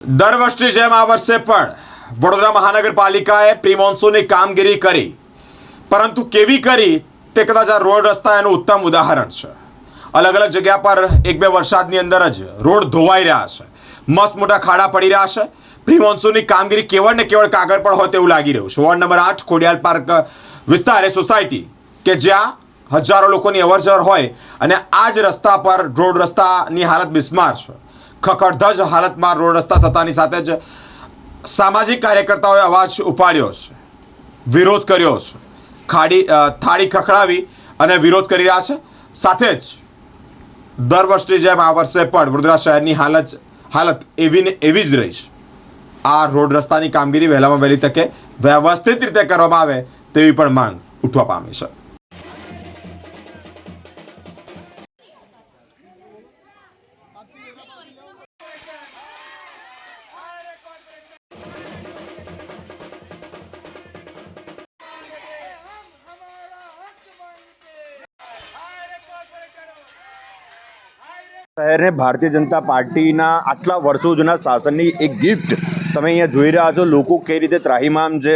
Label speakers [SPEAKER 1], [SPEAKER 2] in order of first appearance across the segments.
[SPEAKER 1] દર વર્ષની જેમ આ વર્ષે પણ વડોદરા મહાનગરપાલિકાએ પ્રી મોન્સૂનની કામગીરી કરી. પરંતુ કેવી કરી તે કદાચ આ રોડ રસ્તા એનું ઉત્તમ ઉદાહરણ છે. અલગ અલગ જગ્યા પર એક બે વરસાદની અંદર જ રોડ ધોવાઈ રહ્યા છે. મસ્ત મોટા ખાડા પડી રહ્યા છે. પ્રી મોન્સૂનની કામગીરી કેવળ ને કેવળ કાગળ પર હોય તેવું લાગી રહ્યું છે. વોર્ડ નંબર આઠ, ખોડિયાલ પાર્ક વિસ્તાર એ સોસાયટી કે જ્યાં હજારો લોકોની અવરજવર હોય અને આ જ રસ્તા પર રોડ રસ્તાની હાલત બિસ્માર છે. ખખડધજ હાલતમાં રોડ રસ્તા થતાની સાથે જ સામાજિક કાર્યકર્તાઓએ અવાજ ઉપાડ્યો છે. વિરોધ કર્યો છે. ખાડી થાળી ખખડાવી અને વિરોધ કરી રહ્યા છે. સાથે જ દર વર્ષની જેમ આ વર્ષે પણ વડોદરા શહેરની હાલત હાલત એવી ને એવી જ રહી છે. આ રોડ રસ્તાની કામગીરી વહેલામાં વહેલી તકે વ્યવસ્થિત રીતે કરવામાં આવે તેવી પણ માંગ ઉઠવા પામી છે.
[SPEAKER 2] શહેરને ભારતીય જનતા પાર્ટીના આટલા વર્ષો જૂના શાસનની એક ગિફ્ટ તમે અહીંયા જોઈ રહ્યા છો. લોકો કઈ રીતે ત્રાહીમામ છે?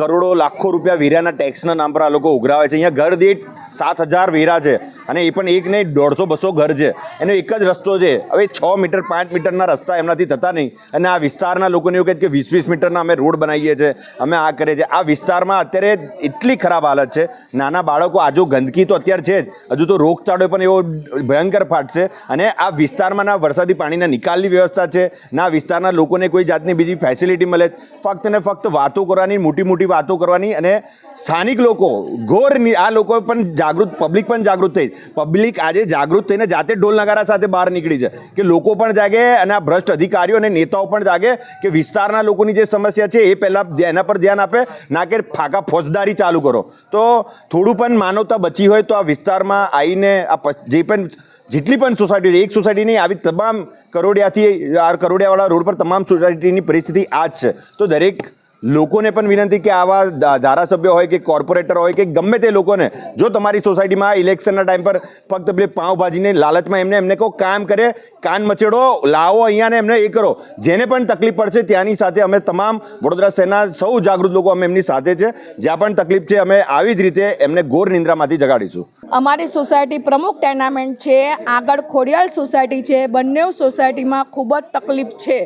[SPEAKER 2] કરોડો, લાખો રૂપિયા વીર્યાના ટેક્સના નામ પર આ લોકો ઉઘરાવે છે. અહીંયા ઘર દીઠ સાત હજાર વેરા છે. અને એ પણ એક નહીં, દોઢસો બસો ઘર છે. એનો એક જ રસ્તો છે. હવે છ મીટર, પાંચ મીટરના રસ્તા એમનાથી થતા નહીં. અને આ વિસ્તારના લોકોને એવું કહે કે વીસ વીસ મીટરના અમે રોડ બનાવીએ છીએ. અમે આ કરીએ છીએ. આ વિસ્તારમાં અત્યારે એટલી ખરાબ હાલત છે. નાના બાળકો આજુ ગંદકી તો અત્યારે છે જ. હજુ તો રોગચાળો પણ એવો ભયંકર ફાટશે. અને આ વિસ્તારમાં ના વરસાદી પાણીના નિકાલની વ્યવસ્થા છે. ના વિસ્તારના લોકોને કોઈ જાતની બીજી ફેસિલિટી મળે. ફક્ત ને ફક્ત વાતો કરવાની મોટી મોટી વાતો કરવાની અને સ્થાનિક લોકો, ઘોર આ લોકો પણ જાગૃત પબ્લિક પણ જાગૃત થઈ. પબ્લિક આજે જાગૃત થઈને જાતે ઢોલ નગારા સાથે બહાર નીકળી છે કે લોકો પણ જાગે અને આ ભ્રષ્ટ અધિકારીઓ અને નેતાઓ પણ જાગે કે વિસ્તારના લોકોની જે સમસ્યા છે એ પહેલાં એના પર ધ્યાન આપે, ના કે ફાકા ફોજદારી ચાલુ કરો. તો થોડું પણ માનવતા બચી હોય તો આ વિસ્તારમાં આવીને આ જે પણ, જેટલી પણ સોસાયટી છે એક સોસાયટીની આવી તમામ કરોડિયાથી, આ કરોડિયાવાળા રોડ પર તમામ સોસાયટીની પરિસ્થિતિ આ જ છે. તો દરેક લોકોને પણ વિનંતી કે આવા ધારાસભ્ય હોય કે કોર્પોરેટર હોય કે ગમે તે લોકોને, જો તમારી સોસાયટીમાં ઇલેક્શનના ટાઈમ પર ફક્ત પેલી પાઉંભાજીને લાલચમાં એમને એમને કહો કામ કરે, કાન મચેડો, લાવો અહીંયા એમને એ કરો. જેને પણ તકલીફ પડશે ત્યાંની સાથે અમે તમામ વડોદરા શહેરના સૌ જાગૃત લોકો અમે એમની સાથે છે. જ્યાં પણ તકલીફ છે અમે આવી જ રીતે એમને ગોર નિંદ્રામાંથી જગાડીશું.
[SPEAKER 3] અમારી સોસાયટી પ્રમુખ ટેનામેન્ટ છે, આગળ ખોડિયાલ સોસાયટી છે, બંને સોસાયટીમાં ખૂબ જ તકલીફ છે.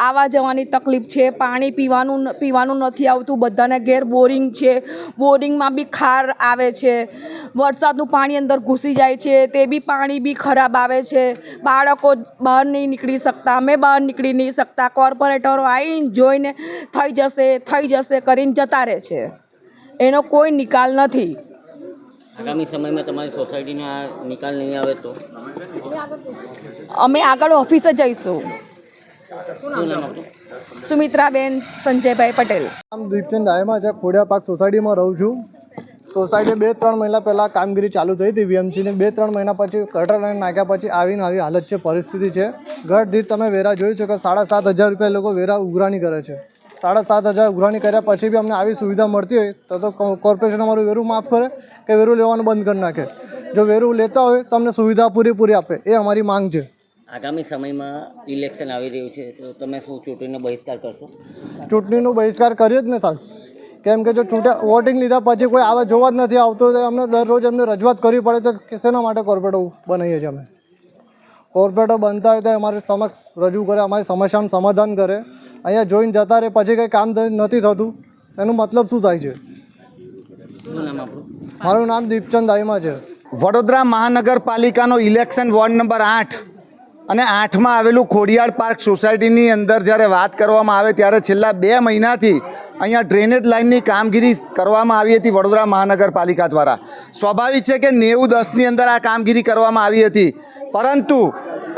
[SPEAKER 3] આવવા જવાની તકલીફ છે પાણી પીવાનું પીવાનું નથી આવતું બધાને ઘેર બોરિંગ છે બોરિંગમાં બી ખાર આવે છે વરસાદનું પાણી અંદર ઘૂસી જાય છે તે બી પાણી બી ખરાબ આવે છે બાળકો બહાર નહીં નીકળી શકતા અમે બહાર નીકળી નહીં શકતા કોર્પોરેટરો આવીને જોઈને થઈ જશે થઈ જશે કરીને જતા રહે છે એનો કોઈ નિકાલ નથી.
[SPEAKER 4] આગામી સમયમાં તમારી સોસાયટીને આ નિકાલ નહીં આવે તો?
[SPEAKER 3] અમે આગળ ઓફિસે જઈશું. સુમિત્રાબેન સંજયભાઈ પટેલ.
[SPEAKER 5] આમ દીપચંદ આયમાં છે. ખોડિયા પાર્ક સોસાયટીમાં રહું છું. સોસાયટી બે ત્રણ મહિના પહેલાં કામગીરી ચાલુ થઈ હતી વીએમસીની. બે ત્રણ મહિના પછી કટર લાઈન નાખ્યા પછી આવીને આવી હાલત છે પરિસ્થિતિ છે. ઘર દીઠ તમે વેરા જોયું છે કે સાડા સાત હજાર રૂપિયા લોકો વેરા ઉઘરાણી કરે છે. સાડા સાત હજાર ઉઘરાણી કર્યા પછી બી અમને આવી સુવિધા મળતી હોય તો તો કો- કોર્પોરેશન અમારું વેરું માફ કરે કે વેરું લેવાનું બંધ કરી નાખે. જો વેરું લેતા હોય તો અમને સુવિધા પૂરેપૂરી આપે એ અમારી માંગ છે.
[SPEAKER 4] આગામી સમયમાં ઇલેક્શન આવી રહ્યું છે તો તમે શું ચૂંટણીનો બહિષ્કાર કરશો?
[SPEAKER 5] ચૂંટણીનો બહિષ્કાર કર્યો જ ને સાહેબ. કેમ કે જો ચૂંટા વોટિંગ લીધા પછી કોઈ આવે જોવા જ નથી આવતો તો અમને દરરોજ એમને રજૂઆત કરવી પડે છે કે શેના માટે કોર્પોરેટો બનાવીએ છીએ અમે. કોર્પોરેટો બનતા હોય તો અમારી સમક્ષ રજૂ કરે અમારી સમસ્યાનું સમાધાન કરે. અહીંયા જોઈને જતા રહે પછી કંઈ કામ નથી થતું. એનો મતલબ શું થાય છે? મારું નામ દીપચંદ આઈમા છે.
[SPEAKER 6] વડોદરા મહાનગરપાલિકાનો ઇલેક્શન વોર્ડ નંબર આઠ. અને આઠમાં આવેલું ખોડિયાળ પાર્ક સોસાયટીની અંદર જ્યારે વાત કરવામાં આવે ત્યારે છેલ્લા બે મહિનાથી અહીંયા ડ્રેનેજ લાઇનની કામગીરી કરવામાં આવી હતી વડોદરા મહાનગરપાલિકા દ્વારા. સ્વાભાવિક છે કે નેવું દસની અંદર આ કામગીરી કરવામાં આવી હતી. પરંતુ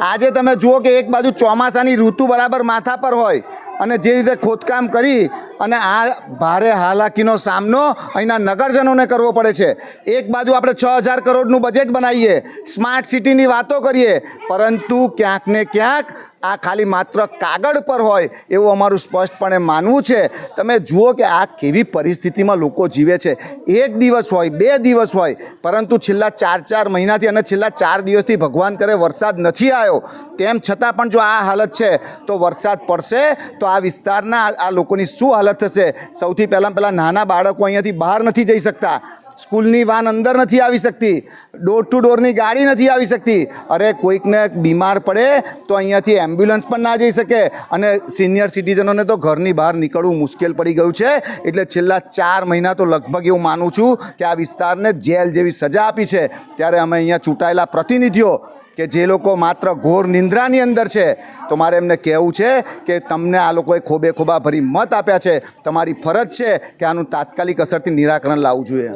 [SPEAKER 6] આજે તમે જુઓ કે એક બાજુ ચોમાસાની ઋતુ બરાબર માથા પર હોય અને જે રીતે ખોદકામ કરી અને આ ભારે હાલાકીનો સામનો અહીંના નગરજનોને કરવો પડે છે. એક બાજુ આપણે છ હજાર કરોડનું બજેટ બનાવીએ સ્માર્ટ સિટીની વાતો કરીએ, પરંતુ ક્યાંક ને ક્યાંક આ ખાલી માત્ર કાગળ પર હોય એવું અમારું સ્પષ્ટપણે માનવું છે. તમે જુઓ કે આ કેવી પરિસ્થિતિમાં લોકો જીવે છે. એક દિવસ હોય, બે દિવસ હોય, પરંતુ છેલ્લા ચાર ચાર મહિનાથી અને છેલ્લા ચાર દિવસથી ભગવાન કરે વરસાદ નથી આવ્યો. તેમ છતાં પણ જો આ હાલત છે, તો વરસાદ પડશે, તો આ વિસ્તારના આ- લોકોની શું હાલત થશે? સૌથી પહેલાં પહેલાં નાના બાળકો અહીંયાથી બહાર નથી જઈ શકતા. સ્કૂલની વાન અંદર નથી આવી શકતી. ડોર ટુ ડોરની ગાડી નથી આવી શકતી. અરે કોઈકને બીમાર પડે તો અહીંયાથી એમ્બ્યુલન્સ પણ ના જઈ શકે. અને સિનિયર સિટીઝનોને તો ઘરની બહાર નીકળવું મુશ્કેલ પડી ગયું છે. એટલે છેલ્લા ચાર મહિના તો લગભગ એવું માનું છું કે આ વિસ્તારને જેલ જેવી સજા આપી છે. ત્યારે અમે અહીંયા ચૂંટાયેલા પ્રતિનિધિઓ કે જે લોકો માત્ર ઘોર નિંદ્રાની અંદર છે તો મારે એમને કહેવું છે કે તમને આ લોકોએ ખોબે ખોબા ભરી મત આપ્યા છે. તમારી ફરજ છે કે આનું તાત્કાલિક અસરથી નિરાકરણ લાવવું જોઈએ?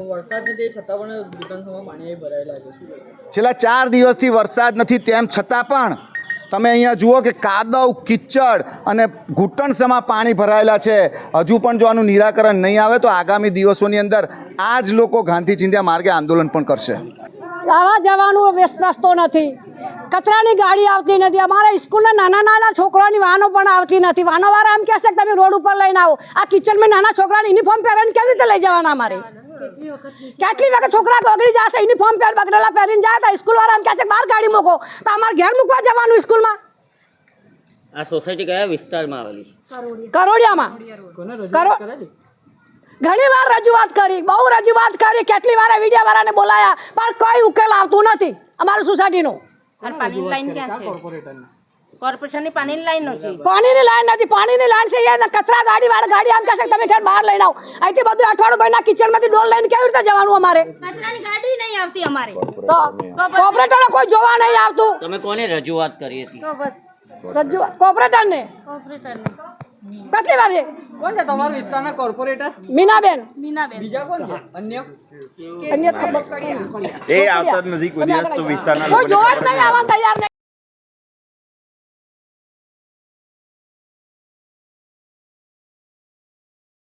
[SPEAKER 6] છેલ્લા ચાર દિવસથી વરસાદ નથી તેમ છતાં પણ તમે અહીંયા જુઓ કે કાદવ કિચડ અને ઘૂંટણસમાં પાણી ભરાયેલા છે. હજુ પણ જો આનું નિરાકરણ નહીં આવે તો આગામી દિવસોની અંદર આ જ લોકો ગાંધી ચિંધ્યા માર્ગે આંદોલન પણ કરશે.
[SPEAKER 7] આવા જવાનું રસ્તો નથી. કચરાની ગાડી આવતી નથી. અમારા સ્કૂલના નાના નાના છોકરાઓની વાહનો પણ આવતી નથી. વાહનોવાળા એમ કહેશે કે તમે રોડ ઉપર લઈને આવો. આ કિચનમાં નાના છોકરાને યુનિફોર્મ પહેરીને કેવી રીતે લઈ જવાના અમારે? કેટલી વખત છોકરા બગડી જશે યુનિફોર્મ પહેર બગડેલા પહેરીને જાય તો સ્કૂલવાળા એમ કહેશે કે બહાર ગાડી મૂકો. તો અમારે ઘેર મૂકવા જવાનું સ્કૂલમાં?
[SPEAKER 4] આ સોસાયટી કયા વિસ્તારમાં આવેલી છે?
[SPEAKER 7] કરોડિયામાં
[SPEAKER 8] કોને
[SPEAKER 7] કરો
[SPEAKER 8] રજૂઆત કરેલી
[SPEAKER 7] ઘણી વાર રજૂઆત કરી બહુ રજૂઆત કરી કેટલી વાર મીડિયાવાળાને બોલાયા પણ કોઈ ઉકેલ આવતું નથી અમારી સોસાયટીનું.
[SPEAKER 9] કોર્પોરેશનની પાણીની લાઈન નથી.
[SPEAKER 7] પાણીની લાઈન નથી પાણીની લાઈન છે અહીંયા કચરા ગાડી વાળા ગાડી આમ કહેશે તમે ઠેર બહાર લઈને આવો. અહીંથી બધું અઠવાડિયું ભાઈના કિચનમાંથી ડોલ લઈને કેવી રીતે જવાનું અમારે?
[SPEAKER 9] કચરાની ગાડી નહીં આવતી અમારે.
[SPEAKER 7] તો કોર્પોરેટરને કોઈ જોવા નહીં આવતું.
[SPEAKER 4] તમે કોને રજૂઆત કરી હતી?
[SPEAKER 9] તો બસ.
[SPEAKER 7] રજૂઆત કોર્પોરેટરને?
[SPEAKER 9] કોર્પોરેટરને.
[SPEAKER 7] કેટલી વાર છે?
[SPEAKER 8] કોણ છે તમારા વિસ્તારના કોર્પોરેટર
[SPEAKER 7] મીનાબેન.
[SPEAKER 9] મીનાબેન.
[SPEAKER 8] બીજા કોણ છે? અન્ય?
[SPEAKER 7] અન્ય ખબર
[SPEAKER 2] એ આવતા જ નથી કોઈ દિવસ તો વિસ્તારના
[SPEAKER 7] કોઈ જોવા જ નહીં આવવા તૈયાર